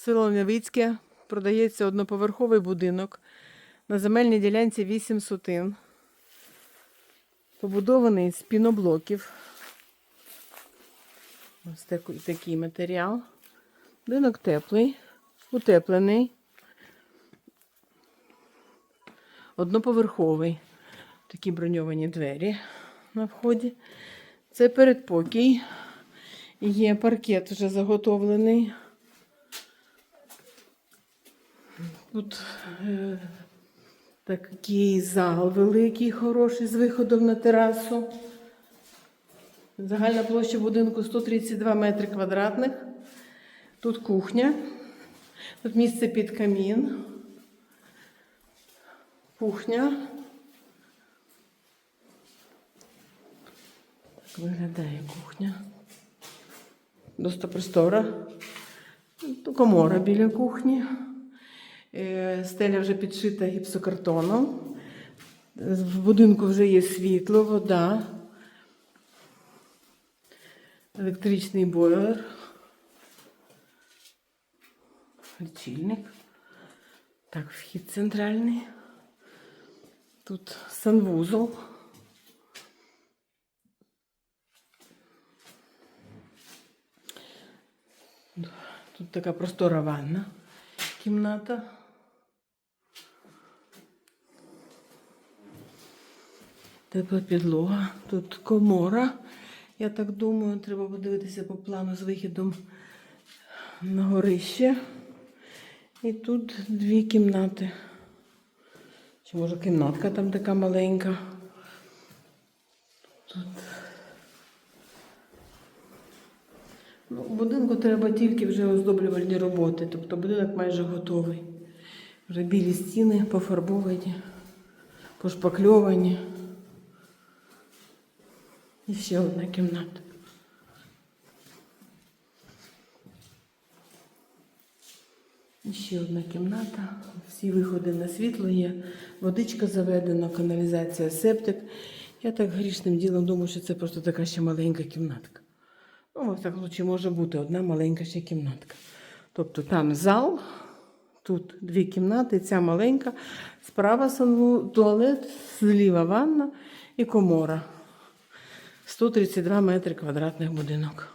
село Невицьке продається одноповерховий будинок на земельній ділянці 8 сотин. Побудований з піноблоків. Ось такий, такий матеріал. Будинок теплий, утеплений. Одноповерховий. Такі броньовані двері на вході. Це передпокій. Є паркет вже заготовлений. Тут е, такий зал великий, хороший, з виходом на терасу. Загальна площа будинку 132 метри квадратних. Тут кухня. Тут місце під камін. Кухня. Так виглядає кухня. Досить простора. Тут комора біля кухні. Е, Стеля вже підшита гіпсокартоном. В будинку вже є світло, вода, електричний бойлер, лічильник. Так, вхід центральний. Тут санвузол. Тут така простора ванна кімната. Тепла підлога. Тут комора. Я так думаю, треба подивитися по плану з вихідом на горище. І тут дві кімнати. Чи може кімнатка там така маленька. Тут. Ну, будинку треба тільки вже оздоблювальні роботи, тобто будинок майже готовий. Вже білі стіни пофарбовані, пошпакльовані. І ще одна кімната. І ще одна кімната. Всі виходи на світло є. Водичка заведена, каналізація, септик. Я так грішним ділом думаю, що це просто така ще маленька кімнатка. Ну, в такому випадку може бути одна маленька ще кімнатка. Тобто там зал, тут дві кімнати, ця маленька, справа туалет, зліва ванна і комора. 132 метри квадратних будинок.